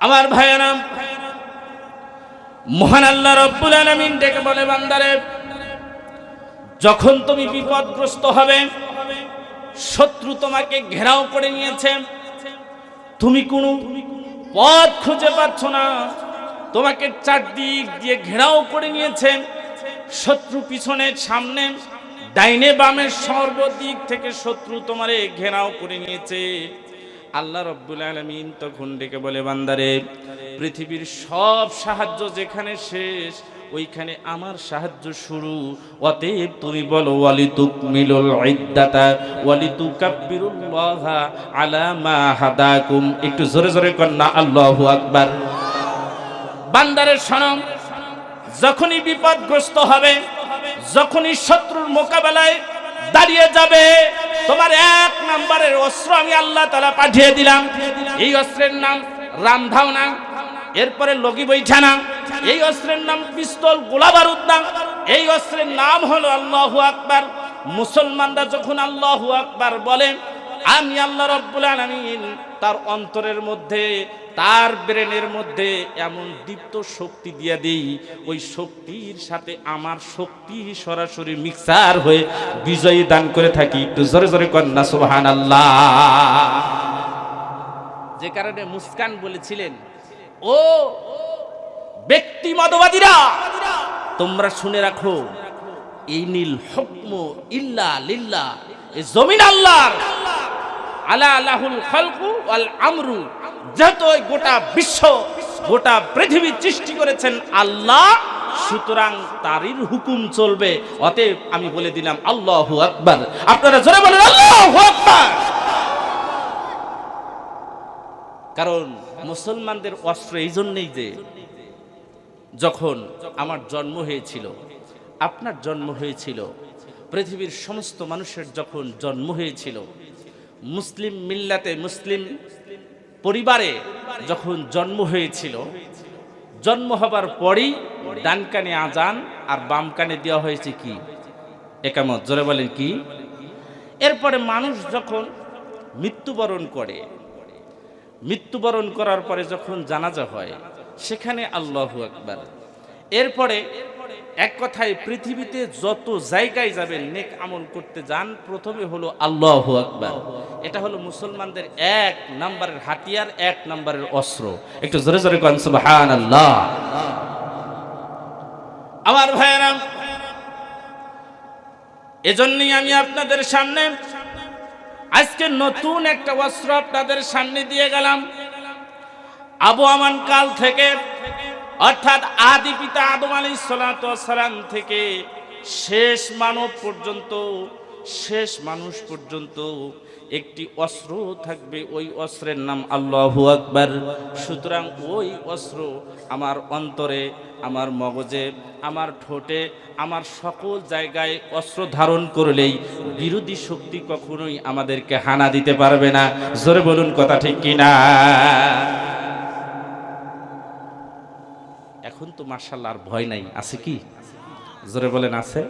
আমার ভাইয়েরা মহান আল্লাহ রব্বুল আলমিন ডেকে বলে, বান্দারে, যখন তুমি বিপদগ্রস্ত হবে, শত্রু তোমাকে ঘেরাও করে নিয়েছে। তুমি কোনো পথ খুঁজে পাচ্ছ না। তোমাকে চারদিক দিয়ে ঘেরাও করে নিয়েছে। শত্রু পিছনে, সামনে, ডাইনে বামের সর্বদিক থেকে শত্রু তোমারে ঘেরাও করে নিয়েছে। আল্লাহ রব্বুল আলমিন তখন ডেকে বলে, বান্দারে, পৃথিবীর সব সাহায্য যেখানে শেষ, ওইখানে আমার সাহায্য শুরু। অতএব তুমি বলো ওয়ালি তুকমিলুল ইদ্দাতা ওয়ালি তুকাব্বিরুল্লাহা আলা মা হাদাকুম। একটু জোরে জোরে কর না আল্লাহু আকবার। বান্দারের সনম যখনই বিপদগ্রস্ত হবে, যখনই শত্রুর মোকাবেলায় দাঁড়িয়ে যাবে। তোমার এক নাম্বারের অস্ত্র আমি আল্লাহ তালা পাঠিয়ে দিলাম। এই অস্ত্রের নাম রামধাও না এরপরে লগি বৈঠানা, এই অস্ত্রের নাম পিস্তল গোলাবারুদ না এই অস্ত্রের নাম হলো আল্লাহ আকবার। মুসলমানরা যখন আল্লাহ আকবার বলে আমি আল্লাহ রব্বুল আলামিন তার অন্তরের মধ্যে, তার ব্রেনের মধ্যে এমন দীপ্ত শক্তি দিয়ে দিই, ওই শক্তির সাথে আমার শক্তি সরাসরি মিক্সার হয়ে বিজয়ী দান করে থাকি। একটু জোরে জোরে কন্যা সুবহান আল্লাহ যে কারণে মুস্কান বলেছিলেন, ও ব্যক্তি মতবাদীরা, তোমরা শুনে রাখো, এই নীল হুকম ইল্লা লিল্লা এই জমিন আল্লাহর আলা আলাহুল খালকু আমরু। যেহেতু গোটা বিশ্ব, গোটা পৃথিবী সৃষ্টি করেছেন আল্লাহ, সুতরাং তারই হুকুম চলবে। অতএব আমি বলে দিলাম, আল্লাহু কারণ মুসলমানদের অস্ত্র এই জন্যই যে, যখন আমার জন্ম হয়েছিল, আপনার জন্ম হয়েছিল, পৃথিবীর সমস্ত মানুষের যখন জন্ম হয়েছিল মুসলিম মিল্লাতে মুসলিম পরিবারে যখন জন্ম হয়েছিল, জন্ম হবার পরই ডান কানে আজান আর বাম কানে দেওয়া হয়েছে কি? একামত, জোরে বলেন কি? এরপরে মানুষ যখন মৃত্যুবরণ করে, মৃত্যুবরণ করার পরে যখন জানাজা হয়, সেখানে আল্লাহু আকবার। এরপরে এক কথায় পৃথিবীতে যত জায়গায় যাবেন নেক আমল করতে যান, প্রথমে হলো আল্লাহ আকবার। এটা হলো মুসলমানদের এক নাম্বারের হাতিয়ার, এক নাম্বারের অস্ত্র। একটু জোরে জোরে কন, সুবহানাল্লাহ। আমার ভাইয়েরাম এজন্যই আমি আপনাদের সামনে আজকে নতুন একটা অস্ত্র আপনাদের সামনে দিয়ে গেলাম। আবু আমান কাল থেকে অর্থাৎ আদি পিতা আদম আলী সালাম থেকে শেষ মানব পর্যন্ত, শেষ মানুষ পর্যন্ত একটি অস্ত্র থাকবে। ওই অস্ত্রের নাম আল্লাহু আকবার। সুতরাং ওই অস্ত্র আমার অন্তরে, আমার মগজে, আমার ঠোঁটে, আমার সকল জায়গায় অস্ত্র ধারণ করলেই বিরোধী শক্তি কখনোই আমাদেরকে হানা দিতে পারবে না। জোরে বলুন কথা ঠিক কিনা? এখন তো মার্শাল্লাহ আর ভয় নাই। আছে কি? জোরে বলেন, আছে?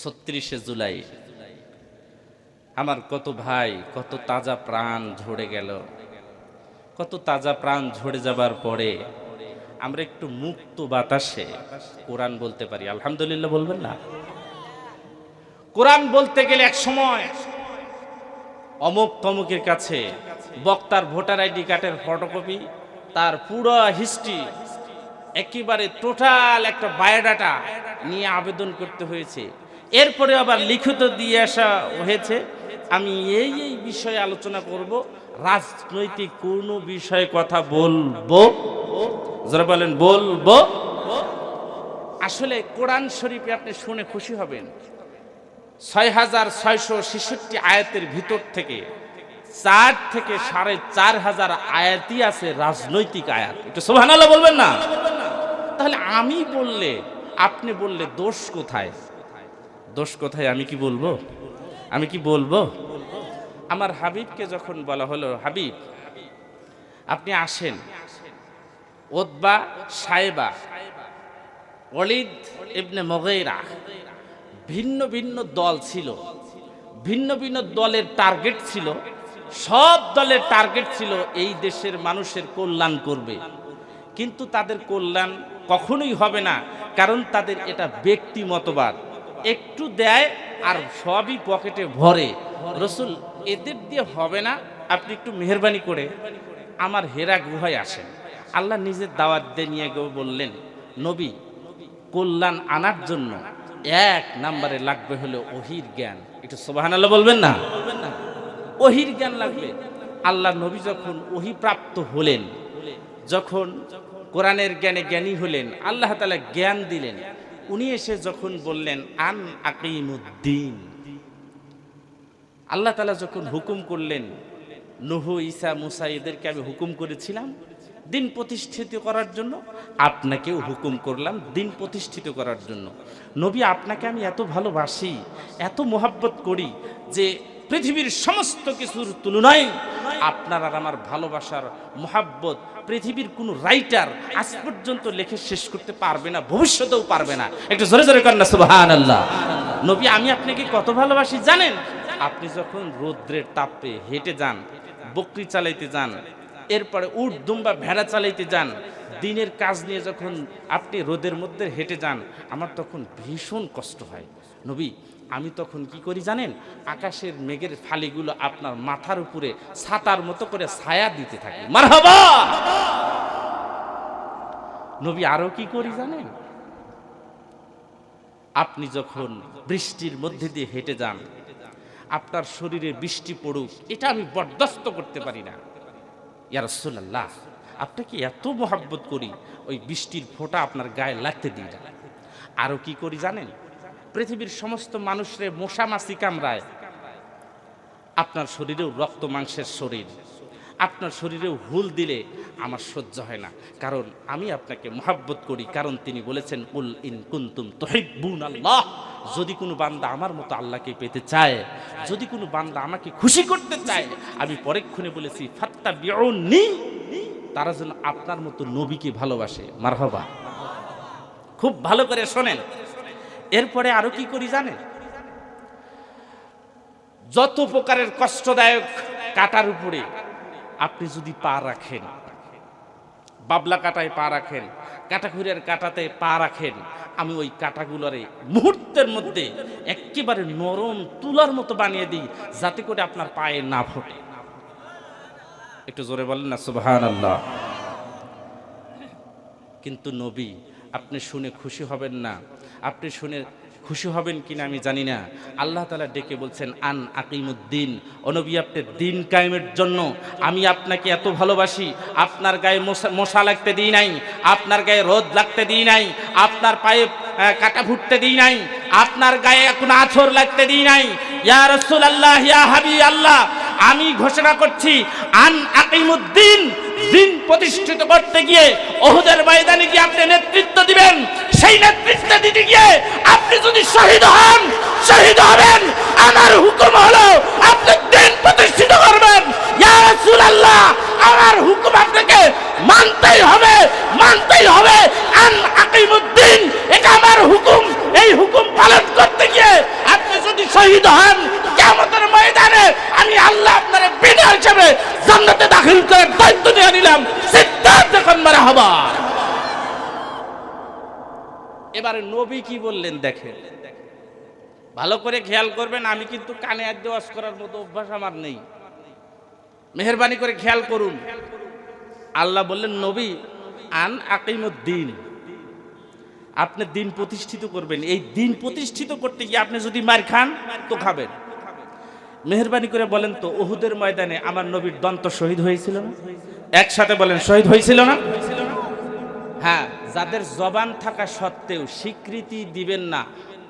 ছত্রিশে জুলাই। আমার কত ভাই, কত তাজা প্রাণ ঝরে গেল। কত তাজা প্রাণ ঝরে যাবার পরে আমরা একটু মুক্ত বাতাসে কোরআন বলতে পারি। আলহামদুলিল্লাহ বলবেন না? কোরআন বলতে গেলে এক সময় অমুক তমুকের কাছে বক্তার ভোটার আইডি কার্ডের ফটোকপি তার পুরো হিস্ট্রি একেবারে টোটাল একটা বায়োডাটা নিয়ে আবেদন করতে হয়েছে। এরপরে আবার লিখিত দিয়ে আসা হয়েছে। আমি এই এই বিষয়ে আলোচনা করব, রাজনৈতিক কোনো বিষয়ে কথা বলব? যারা বলেন, বলব? আসলে কোরআন শরীফে আপনি শুনে খুশি হবেন। ছয় হাজার ছয়শো ছেষট্টি আয়াতের ভিতর থেকে চার থেকে সাড়ে চার হাজার আয়াতই আছে রাজনৈতিক আয়াত। একটু সোহানাল্লাহ বলবেন না? তাহলে আমি বললে, আপনি বললে দোষ কোথায়? দোষ কোথায় আমি কি বলব? আমি কি বলব? আমার হাবিবকে যখন বলা হলো, হাবিব, আপনি আসেন। ওদবা সাহেবা অলিদ ইবনে মগেরা ভিন্ন ভিন্ন দল ছিল, ভিন্ন ভিন্ন দলের টার্গেট ছিল। সব দলের টার্গেট ছিল এই দেশের মানুষের কল্যাণ করবে। কিন্তু তাদের কল্যাণ কখনোই হবে না, কারণ তাদের এটা ব্যক্তি মতবাদ। একটু দেয় আর সবই পকেটে ভরে। রসুল, এদের দিয়ে হবে না? আপনি একটু মেহরবানি করে আমার হেরা গুহায় আসেন। আল্লাহ নিজের দাওয়াত দিয়ে নিয়ে গিয়ে বললেন, নবী, কল্যাণ আনার জন্য এক নাম্বারে লাগবে হলো অহির জ্ঞান। একটু সোবাহান আল্লাহ বলবেন না? ওহির জ্ঞান লাগবে। আল্লাহ নবী যখন ওহি প্রাপ্ত হলেন, যখন কোরআনের জ্ঞানে জ্ঞানী হলেন, আল্লাহ তালা জ্ঞান দিলেন, উনি এসে যখন বললেন, আন আকিমুদ্দিন। আল্লাহ তালা যখন হুকুম করলেন, নুহু ইসা মুসা, এদেরকে আমি হুকুম করেছিলাম দিন প্রতিষ্ঠিত করার জন্য, আপনাকেও হুকুম করলাম দিন প্রতিষ্ঠিত করার জন্য। নবী, আপনাকে আমি এত ভালোবাসি, এত মোহাব্বত করি যে পৃথিবীর সমস্ত কিছুর তুলনায় আপনার আর আমার ভালোবাসার মোহাব্বত পৃথিবীর কোনো রাইটার আজ পর্যন্ত লেখে শেষ করতে পারবে না, ভবিষ্যতেও পারবে না। একটু জোরে জোরে কন্যা সুবাহান আল্লাহ নবী, আমি আপনাকে কত ভালোবাসি জানেন? আপনি যখন রৌদ্রের তাপে হেঁটে যান, বকরি চালাইতে যান, এরপরে উট, দুম্বা, ভেড়া চালাইতে যান, দিনের কাজ নিয়ে যখন আপনি রোদের মধ্যে হেঁটে যান, আমার তখন ভীষণ কষ্ট হয়। নবী আমি তখন কি করি জানেন? আকাশের মেঘের ফালিগুলো আপনার মাথার উপরে ছাতার মতো করে ছায়া দিতে থাকে। নবী আরও কি করি জানেন? আপনি যখন বৃষ্টির মধ্যে দিয়ে হেঁটে যান, আপনার শরীরে বৃষ্টি পড়ুক, এটা আমি বরদাস্ত করতে পারি না। ইয়ারসুল্লাহ আপনাকে এত মোহাব্বত করি? ওই বৃষ্টির ফোঁটা আপনার গায়ে লাগতে দিই না। আরও কি করি জানেন? পৃথিবীর সমস্ত মানুষরে মশা মাছি কামড়ায়। আপনার শরীরেও রক্ত, মাংসের শরীর। আপনার শরীরেও হুল দিলে আমার সহ্য হয় না। কারণ আমি আপনাকে মোহাব্বত করি, কারণ তিনি বলেছেন, উল ইন কুন্তুম তহিবুন আল্লাহ। যদি কোনো বান্দা আমার মতো আল্লাহকে পেতে চায়, যদি কোনো বান্দা আমাকে খুশি করতে চায়, আমি পরেক্ষণে বলেছি ফাত্তা বিউনি তারা যেন আপনার মতো নবীকে ভালোবাসে। মারহাবা। খুব ভালো করে শোনেন। এরপরে আরও কি করি জানেন? যত প্রকারের কষ্টদায়ক কাটার উপরে আপনি যদি পা রাখেন, বাবলা কাটায় পা রাখেন কাটাখুরের কাটাতে পা রাখেন, আমি ওই কাটাগুলোরে মুহূর্তের মধ্যে একেবারে নরম তুলার মতো বানিয়ে দিই, যাতে করে আপনার পায়ে না ফোটে। একটু জোরে বলেন না সুবহান আল্লাহ কিন্তু নবী আপনি শুনে খুশি হবেন না। আপনি শুনে খুশি হবেন কিনা আমি জানি না। আল্লাহ তালা ডেকে বলছেন, আন আকিমুদ্দিন। অনবী আপনি দিন কায়েমের জন্য। আমি আপনাকে এত ভালোবাসি। আপনার গায়ে মশা- মশা লাগতে দিই নাই। আপনার গায়ে রোদ লাগতে দিই নাই। আপনার পায়ে কাটা ফুটতে দিই নাই। আপনার গায়ে কোনো আছর লাগতে দিই নাই। ইয়া রসুল আল্লাহ ইয়া হাবি আল্লাহ আমি ঘোষণা করছি, আন আকিমুদ্দিন। দিন প্রতিষ্ঠিত করতে গিয়ে অহুদের ময়দানে গিয়ে আপনি নেতৃত্ব দিবেন, সেই নেতৃত্ব দিতে গিয়ে আপনি যদি শহীদ হন, শহীদ হবেন। আমার হুকুম হলো আপনি দিন প্রতিষ্ঠিত করবেন। আমার হুকুম আপনাকে মানতেই হবে মানতেই হবে আন আকিমুদ্দিন এটা আমার হুকুম এই হুকুম পালন করতে গিয়ে আপনি যদি শহীদ হন কিয়ামতের ময়দানে আমি আল্লাহ আপনার বিনা হিসেবে জান্নাতে দাখিল করে দায়িত্ব নিয়ে নিলাম সিদ্ধান্ত যখন মারা হবা এবারে নবী কি বললেন দেখেন। ভালো করে খেয়াল করবেন, আমি কিন্তু কানে ওয়াজ করার মতো অভ্যাস আমার নেই। মেহরবানি করে খেয়াল করুন। আল্লাহ বললেন, নবী, আন আকিমুদ্দিন। আপনি দিন প্রতিষ্ঠিত করবেন। এই দিন প্রতিষ্ঠিত করতে গিয়ে আপনি যদি মার খান, তো খাবেন। মেহরবানি করে বলেন তো ওহুদের ময়দানে আমার নবীর দন্ত শহীদ হয়েছিল না? একসাথে বলেন, শহীদ হয়েছিল না? হ্যাঁ যাদের জবান থাকা সত্ত্বেও স্বীকৃতি দিবেন না,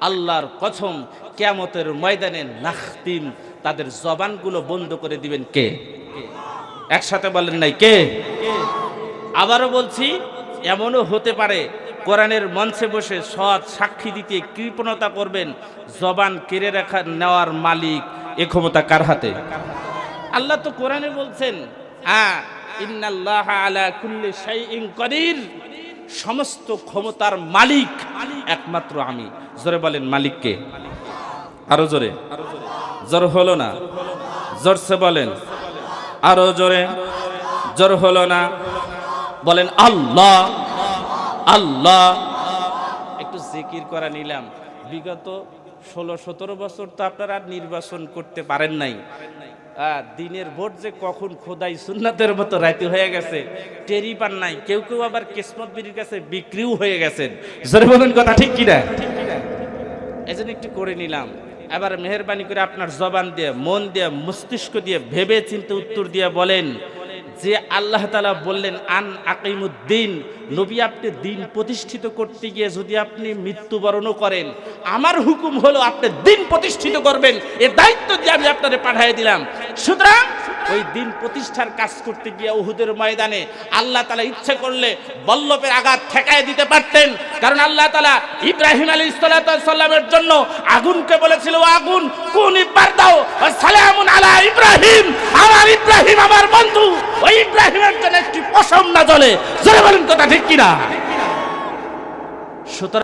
আল্লাহর কসম কেয়ামতের ময়দানে নাখতিম, তাদের জবানগুলো বন্ধ করে দিবেন কে? একসাথে বলেন নাই কে? আবারও বলছি, এমনও হতে পারে, কোরআনের মঞ্চে বসে সৎ সাক্ষী দিতে কৃপণতা করবেন, জবান কেড়ে রাখা নেওয়ার মালিক এ ক্ষমতা কার হাতে? আল্লাহ তো কোরআনে বলছেন হ্যাঁ ইন্নাল্লাহ আলা কুল্লি শাইইন কদির। সমস্ত ক্ষমতার মালিক একমাত্র আমি। জোরে বলেন মালিককে। আরও জোরে। জোর হলো না। জোরসে বলেন। আরও জোরে। জোর হলো না। বলেন, আল্লাহ আল্লাহ। একটু জিকির করা নিলাম। বিগত ষোলো সতেরো বছর তো আপনারা নির্বাচন করতে পারেন নাই। দিনের ভোট যে কখন খোদাই সুন্নাতের মতো রাইতে হয়ে গেছে টেরি পান নাই। কেউ কেউ আবার কিসমত বিড়ির কাছে বিক্রিও হয়ে গেছেন। জোরে বলুন কথা ঠিক কিনা? এই জন্য একটু করে নিলাম। এবার মেহরবানি করে আপনার জবান দিয়ে, মন দিয়ে, মস্তিষ্ক দিয়ে ভেবে চিন্তে উত্তর দিয়ে বলেন যে আল্লাহ তালা বললেন, আন আকিমুদ্দিন, নবী আপনি দিন প্রতিষ্ঠিত করতে গিয়ে যদি আপনি মৃত্যুবরণও করেন, আমার হুকুম হলো আপনি দিন প্রতিষ্ঠিত করবেন এ দায়িত্ব দিয়ে আমি আপনাদের পাঠিয়ে দিলাম। সুতরাং ওই দিন প্রতিষ্ঠার কাজ করতে গিয়ে উহুদের ময়দানে আল্লাহ তালা ইচ্ছে করলে বল্লভের আঘাত ঠেকায় দিতে পারতেন। কারণ আল্লাহ তালা ইব্রাহিম আলী সাল্লামের জন্য আগুনকে বলেছিল, আগুন, কোন ইব্বার দাও সালামুন আলা ইব্রাহিম, আমার ইব্রাহিম আমার বন্ধু। ওই ইব্রাহিমের জন্য একটি পশম না জোরে বলেন কথা ঠিক কিনা? সুতরাং